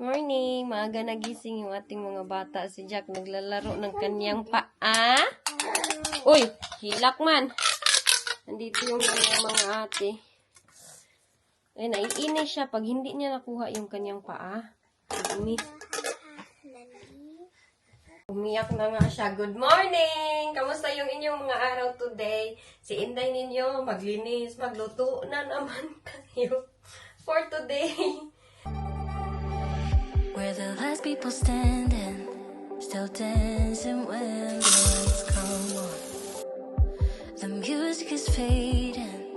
Morning! Maaga nagising yung ating mga bata. Si Jack naglalaro ng kanyang paa. Uy! Hilak man! Nandito yung mga, mga ate. Eh, naiinis siya pag hindi niya nakuha yung kanyang paa. Inis. Umiyak na nga siya. Good morning! Kamusta yung inyong mga araw today? Si Inday ninyo, maglinis, magluto na naman kayo for today. Where the last people standing, still dancing when the lights come on. The music is fading,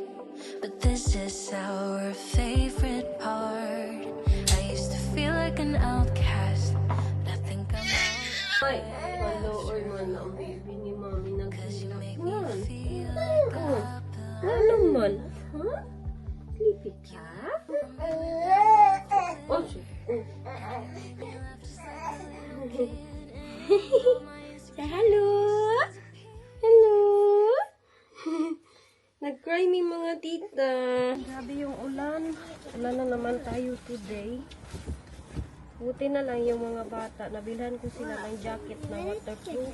but this is our favorite part. I used to feel like an outcast, but I think I'm out. Ay, maloor man ang baby ni mami Cause you make me feel like a ano man? Ha? Nag-cry mi mga tita. Grabe yung ulan. Ulan na naman tayo today. Buti na lang yung mga bata. Nabilhan ko sila ng jacket na waterproof.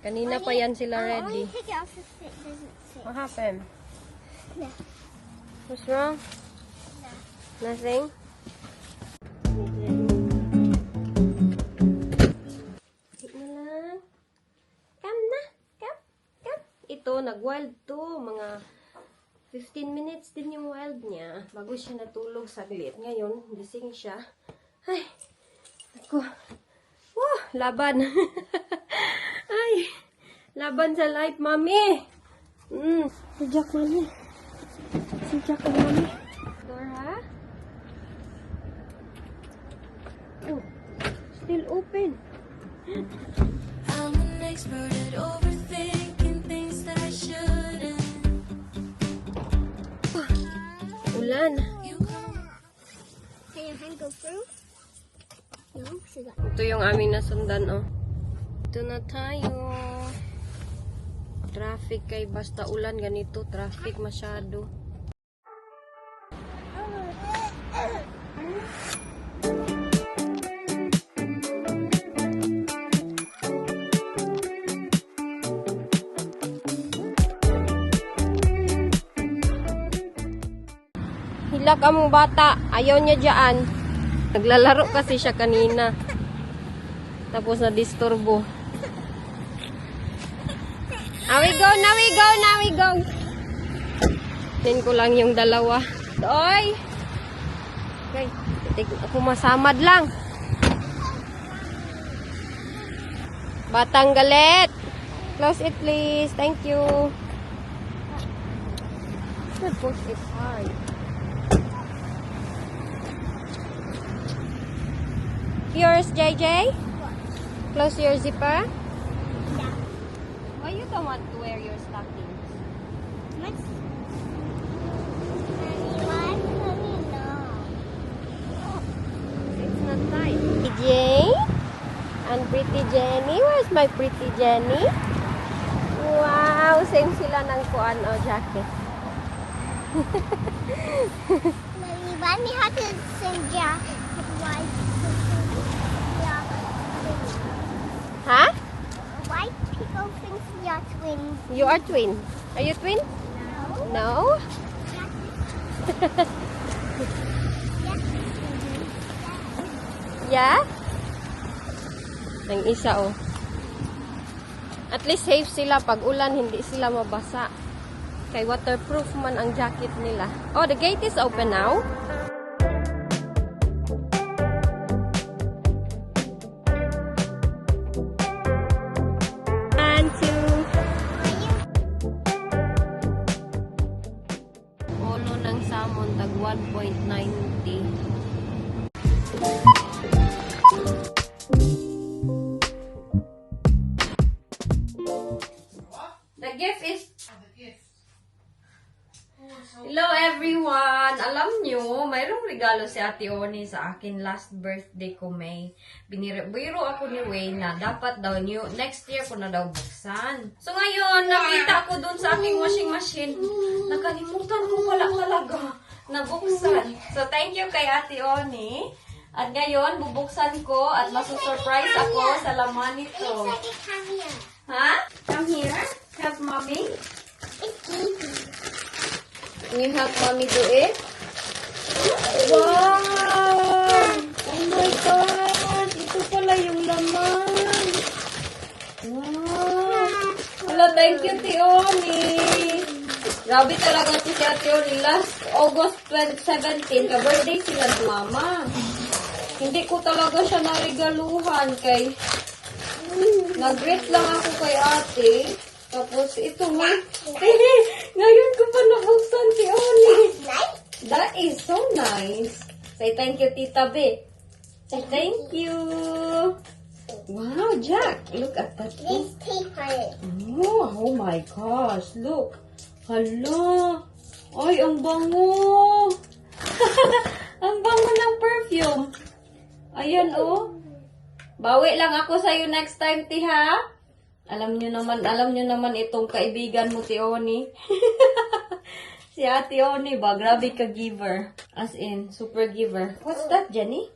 Kanina pa yan sila ready. it doesn't fit. What happened? What's wrong? Nothing? Nag-wild to. Mga 15 minutes din yung wild niya. Bago siya natulog saglit. Ngayon, gising siya. Ay. Ako. Wah, laban. Ay. Laban sa life, mami. Mm. Si Jack, mami. Si Jack, mami. Dora? Oh, still open. I'm an expert at overthinking Ulan. You come Can your hand go through? No, so that. Ito yung aming nasundan, oh. Ito na tayo. Traffic kay basta ulan ganito. Traffic masyado. Hilak ang bata. Ayaw niya dyan. Naglalaro kasi siya kanina. Tapos na disturbo. Now we go, now we go, now we go. Tin ko lang yung dalawa. Oy! Okay, titig ako masamad lang. Batang galit. Close it please. Thank you. The push is hard. Yours, JJ? Close your zipper. Yeah. Why you don't want to wear your stockings? What's. Why coming now? It's not tight. Pretty And pretty Jenny. Where's my pretty Jenny? Wow! Same sila ng kuan o jacket. Mommy, why me have to sing yeah? Why? Yeah. Ha? Why people you're twins? You are twin. Are you twin? No. No? Yeah? Ang isa oh. At least safe sila pag ulan, hindi sila mabasa. Kay waterproof man ang jacket nila. Oh, the gate is open now. Gift is... Hello everyone! Alam nyo, mayroong regalo si Ate Oni sa akin last birthday ko May. Biniro ako ni Wayne na dapat daw new, next year ko na daw buksan. So ngayon, nakita ko dun sa aking washing machine. Nakalimutan ko pala talaga na buksan. So thank you kay Ate Oni. At ngayon, bubuksan ko at masusurprise ako sa laman nito. Ha? Come here. Help mommy. Can you help mommy do it? Wow! Oh my God! Ito pala yung laman. Wow! Wala, thank you, Tioni. Grabe talaga si Tioni. Last August 2017, ka-birthday sila ni Mama. Hindi ko talaga siya narigaluhan kay nag-greet lang ako kay ate. Tapos ito nga. Ngayon ko pa nabuksan si Oni. That is so nice. Say thank you, Tita B. Say thank you. Wow, Jack. Look at that. This it. Oh, oh my gosh. Look. Hala. Ay, ang bango. ang bango ng perfume. Ayan, oh. Bawi lang ako sa'yo next time, ti, ha? Alam nyo naman, alam nyo naman itong kaibigan mo, ti Oni. si Ate Oni ba? Grabe ka giver. As in, super giver. What's that, Jenny?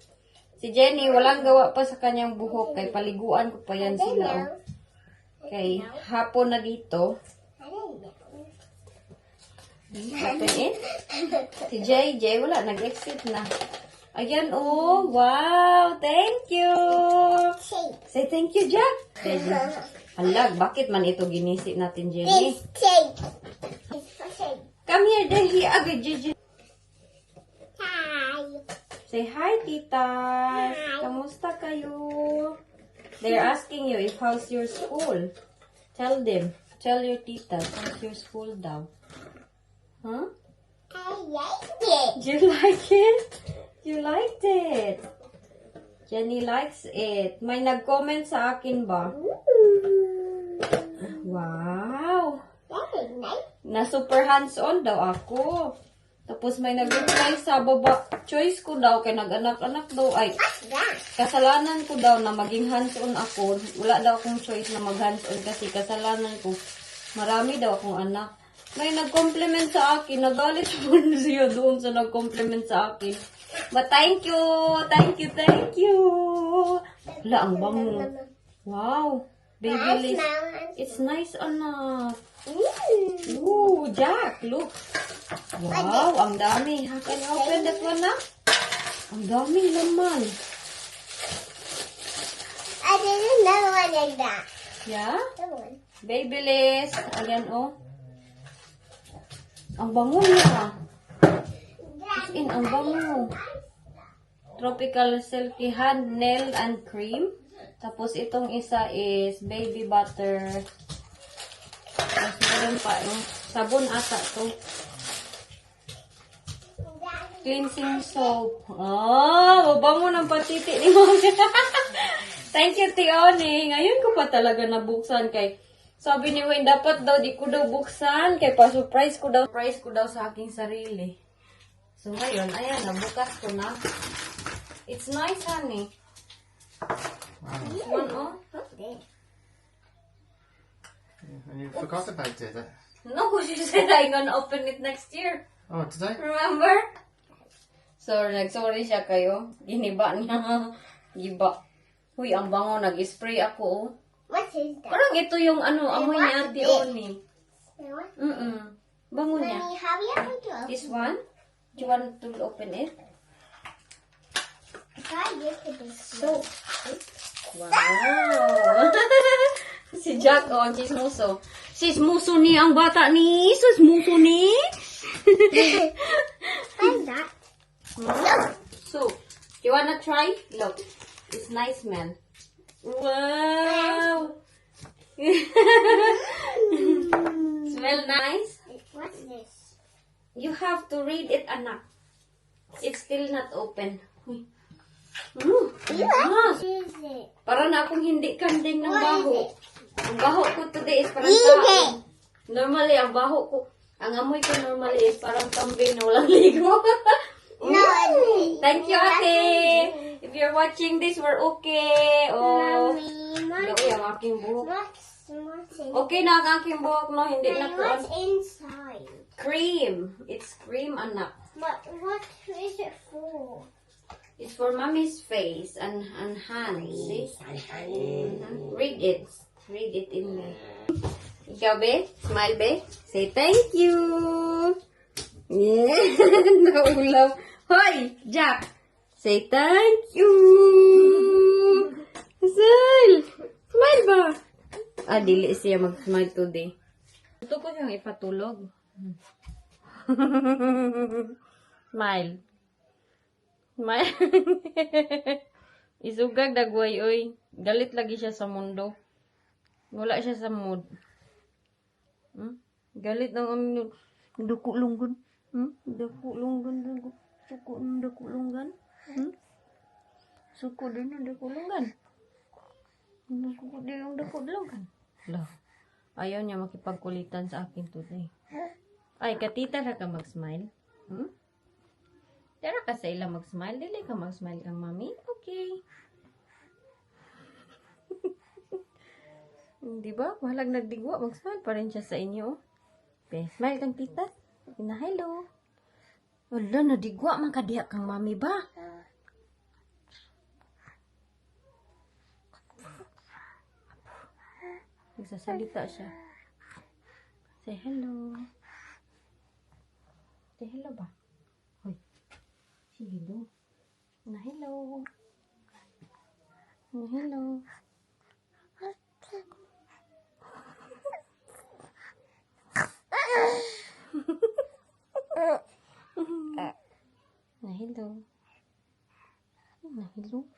Si Jenny, walang gawa pa sa kanyang buhok. Kay paliguan ko pa yan sila, oh. Okay, hapon na dito. Open it. Si JJ, wala, nag-exit na. Ayan, oh, wow, thank you. Say thank you, Jack. JJ. Halag, bakit man ito ginisi natin, Jenny? This tape. It's for. Come here, Jenny. Agad, JJ. Hi. Say hi, titas. Kamusta kayo? They're asking you if how's your school. Tell them. Tell your titas how's your school daw. Huh? I like it. You like it? You liked it. Jenny likes it. May nag-comment sa akin ba? Wow! That is nice. Na super hands-on daw ako. Tapos may nag-reply sa baba, choice ko daw kay nag-anak-anak daw ay kasalanan ko daw na maging hands-on ako. Wala daw akong choice na mag-hands-on kasi kasalanan ko. Marami daw akong anak. May nag-compliment sa akin. Nagalit naman siya doon sa nag-compliment sa akin. But thank you! Thank you! Thank you! Wala, ang bango. Wow! Baby Liz. It's nice, anak. Mm. Ooh, Jack, look. Wow, ang dami. How can you open that one na? Ang daming laman. I did another one like that. Yeah? Another one. Babyliss. Ayan, oh. Ang bango niya. As in, ang bango. Tropical Silky Hand, Nail, and Cream. Tapos, itong isa is Baby Butter. Tapos, meron pa. Yung sabon ata to. Cleansing soap. Ah, mabango ng patiti ni Mami. Thank you, Tioni. Ngayon ko pa talaga nabuksan kay sabi ni Wayne, dapat daw di ko daw buksan kay pa-surprise ko daw. Surprise ko daw sa aking sarili. So ngayon, ayan, nabukas ko na. It's nice, honey. This one, oh. And you forgot about it. No, she said I'm gonna open it next year. Oh, today? Remember? So, nag-sorry siya kayo. Giniba niya. Giba. Huy, ang bango. Nag-spray ako, oh. Parang ito yung ano, amoy niya, Ate Oni. Mm-mm. Bango niya. This one? Do you want to open it? So, wow! si Jack, oh, chismoso. Chismoso ni ang bata ni. Chismoso ni. What's that? So, do you wanna try? Look, it's nice, man. Wow! Smell nice? What's this? You have to read it, anak. It's still not open. Mm, ah, What is it? para na akong hindi kanding ng baho. Ang baho ko today is parang Eat tao. Normally, ang baho ko, ang amoy ko normally is parang kambing na walang ligo. No, Thank you, ate. If you're watching this, we're okay. Oh, Mommy, Uy, ang aking buhok. what's, what's in Okay na ang aking buhok, no? Hindi na ko what's inside? Cream. It's cream, anak. What, what is it for? It's for mommy's face and, and hands. See? Mhm. Read it. Read it in there. Ikaw, be? Smile, be? Say thank you. Yeah. Naulaw. Hoy, Jack. Say thank you. Smile. Smile ba? Ah, dili siya mag-smile today. Ito ko siyang ipatulog. Smile. Smile. Isugag dagway, oy. Galit lagi siya sa mundo. Wala siya sa mood. Hmm? Galit ng amin Duko lunggan. Hmm? Duko lunggan. Duko, suko ng duko lunggan. Hmm? Suko din ng duko lunggan. Suko din ng duko lunggan. Lo. Ayaw niya makipagkulitan sa akin today. Ay, katita na ka mag-smile. Hmm? Tara ka sa ila mag-smile. Dili ka mag-smile kang mami. Okay. Di ba? Walang nagdigwa. Mag-smile pa rin siya sa inyo. Okay, smile kang tita. Na hello. Wala, nadigwa man kadiya kang mami ba? Nagsasalita siya. Say hello. Say hello ba? Hoy. Si hello. Na hello. Na hello. Na hello. Na hello.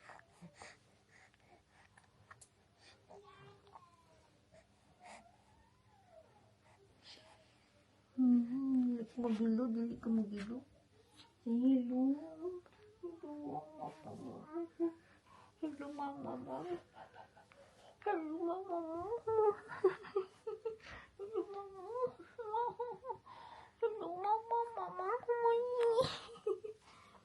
Magulo, dili ka magilo. Hello. Hello. Hello, mama mo. Hello, mama mo. Hello, mama mo. Hello, mama, mama. Hello, mama, mama.